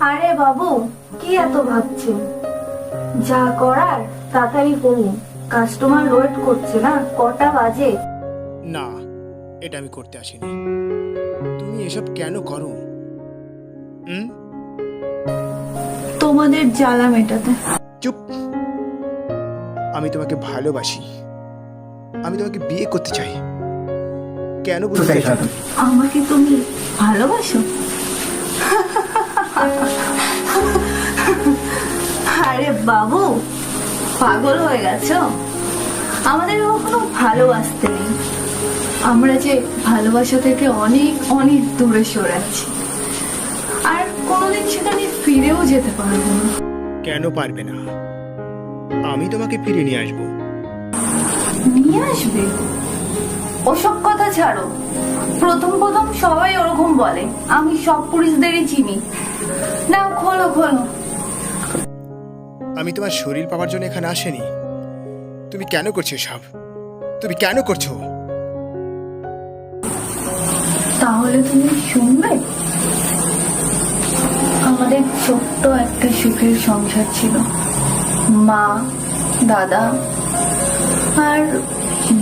আরে বাবু কি এত ভাবছেন যা করার তাড়াতাড়ি করুন। কাস্টমার ওয়েট করছে না কটা বাজে? না এটা আমি করতে আসিনি। তুমি এসব কেন করো? হুম? তোমাদের জ্বালা মেটাতে। চুপ। আমি তোমাকে ভালোবাসি। আমি তোমাকে বিয়ে করতে চাই। কেন বলতে চাইছো আমাকে তুমি ভালোবাসো? আরে বাবু পাগল হয়ে গেছো? আমাদের কখনো ভালোবাসতে নেই। আমরা যে ভালোবাসা থেকে অনেক অনেক দূরে সরে আছি। আর কোনোদিন সেখানে ফিরেও যেতে পারব না। কেন পারবে না? আমি তোমাকে ফিরে নিয়ে আসব। নিয়ে আসবে? ওসব কথা ছাড়ো। প্রথম প্রথম সবাই ওরকম বলে। আমি সব চিনি। না খোলো খোলো। আমি তোমার শরীর পাওয়ার জন্য এখানে আসেনি। তুমি কেন করছ সব তুমি কেন করছ? তাহলে তুমি শুনবে? আমাদের ছোট্ট একটা সুখের সংসার ছিল। মা দাদা আর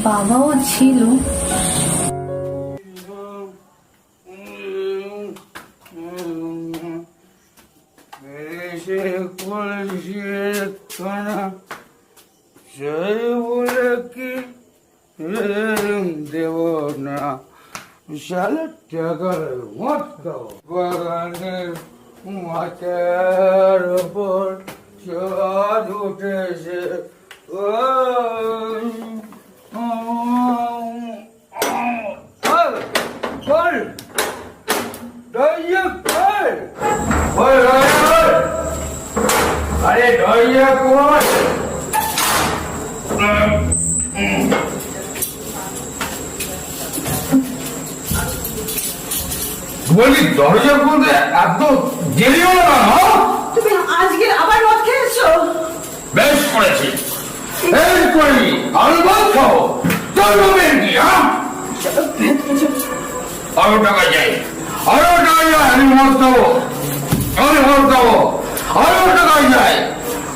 বাবাও ছিল। দেব না বিশাল টাকার মত বাগানের মাথার ওপর চাঁদ উঠেছে। ওই, বল দইয়া কর বল বল আরে দইয়া কর বলি দরজা খুলতে এত দেরি হলো না হ্যাঁ? তুমি আজকে আবার মদ খেয়েছো বেশ করেছি বেশ করি আমি বল খাও তোর রুমের কি হ্যাঁ আরও টাকা চাই। আরও টাকা চাই আমি মদ খাব আমি মদ খাব আরও টাকা চাই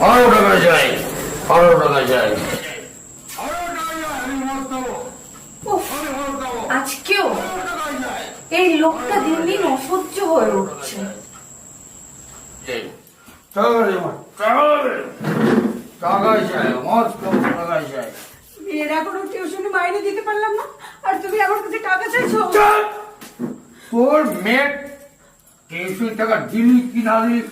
আরও টাকা চাই আরও টাকা চাই। আজকেও? এই লোকটা দিন দিন অসহ্য হয়ে উঠছে। মেয়ের এখনও টিউশনে মাইনে দিতে পারলাম না? আর তুমি আমার কাছে টাকা চাইছো! তোর মেয়ে টিউশন টাকা দিলি কি না দিলি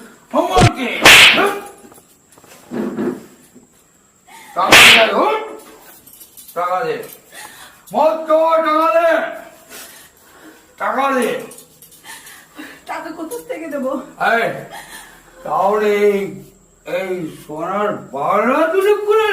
টাকা দে টাকা দে। টাকা দে। টাকা দে। টাকা কোথা থেকে দেবো? তাহলে এই- সোনার বাড়া তুলে করে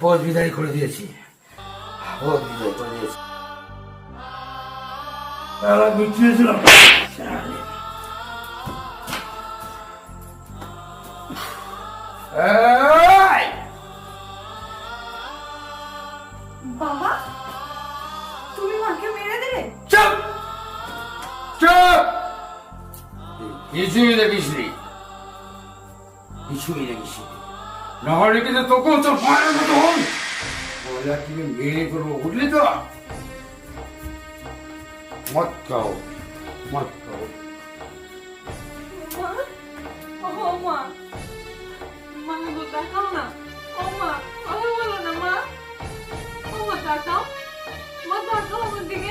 আপদ বিদায় করে দিয়েছি। আপদ বিদায় করে দিয়েছি। শালা বিছিয়েছিলাম শালা। এই! বাবা তুমি মাকে মেরে দিলে চুপ! চুপ! কিছুই দেখিস কিছুই দেখিস নাহলে কিন্তু তোকেও তোর পায়ের মতো হন তুমি মেরে করব বুঝলি তো মত খাও মত খাও মা, তাকাও আমার দিকে।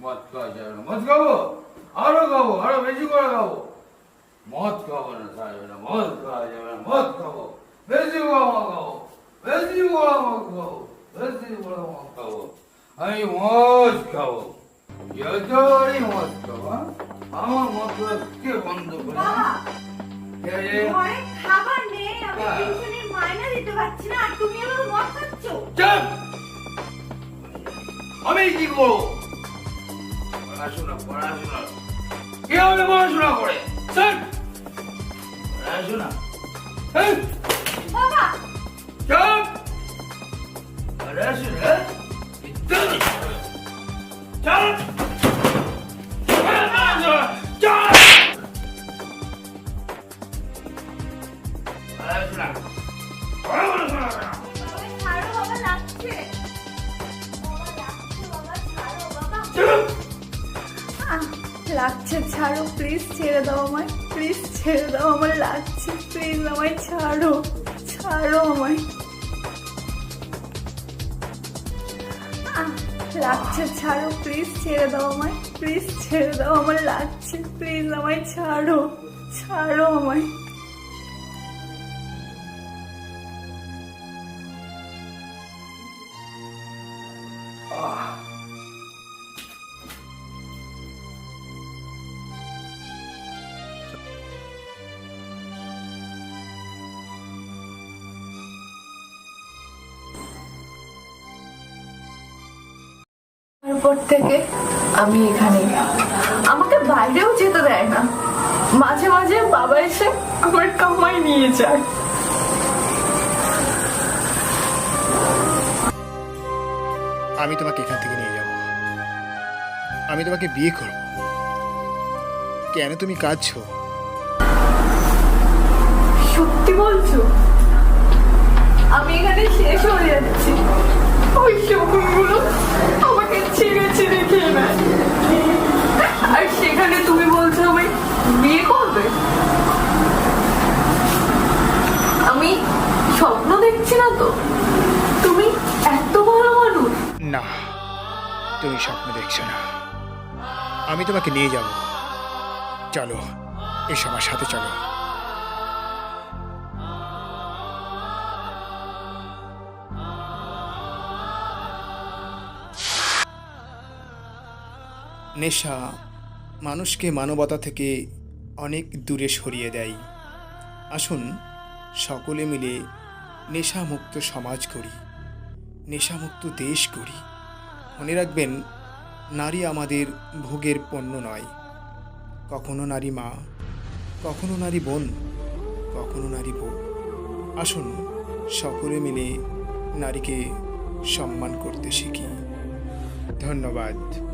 মদ খাব? আরও মদ খাওয়া যাবে না। মদ খাব। বেশি করে খাব। বেশি করে খাব। বেশি খাব। আমি মদ খাব। যতই মদ খাব হ্যাঁ? আমার মদ করে কে বন্ধ করে কে রে? অনেক খাবার নেই আমি। টিউশনের মাইনা দিতে পারছি না আর তুমি আবার মদ খাচ্ছ চুপ আমি কি করব পড়াশোনা পড়াশোনা কীভাবে পড়াশোনা করে চল পড়াশোনা বাবা চুপ পড়াশোনা ইত্যাদি লাগছে ছাড়ো প্লিজ ছেড়ে দাও আমায় প্লিজ ছেড়ে দাও আমার লাগছে প্লিজ আমায় ছাড়ো। লাগছে, ছাড়ো প্লিজ ছেড়ে দাও আমায় প্লিজ ছেড়ে দাও আমার লাগছে প্লিজ আমায়, ছাড়ো ছাড়ো আমায়। তারপর থেকে আমি এখানে। আমাকে বাইরেও যেতে দেয় না। মাঝে মাঝে বাবা এসে আমার কামাই নিয়ে যায়। আমি তোমাকে এখান থেকে নিয়ে যাব। আমি তোমাকে বিয়ে করব। কেন তুমি কাঁদছো? সত্যি বলছো? আমি এখানে শেষ হয়ে যাচ্ছি। ওই শকুনগুলো আমাকে ছেড়ে ছেড়ে খেয়ে নেয় আর সেখানে তুমি বলছো আমায় বিয়ে করবে আমি স্বপ্ন দেখছি না তো তুমি এত ভালো মানুষ না তুমি স্বপ্ন দেখছ না। আমি তোমাকে নিয়ে যাব। চলো, এসো আমার সাথে, চলো। নেশা মানুষকে মানবতা থেকে অনেক দূরে সরিয়ে দেয়। আসুন, সকলে মিলে নেশামুক্ত সমাজ করি। নেশামুক্ত দেশ করি মনে রাখবেন, নারী আমাদের ভোগের পণ্য নয়। কখনো নারী মা, কখনো নারী বোন, কখনো নারী বউ। আসুন, সকলে মিলে নারীকে সম্মান করতে শিখি। ধন্যবাদ।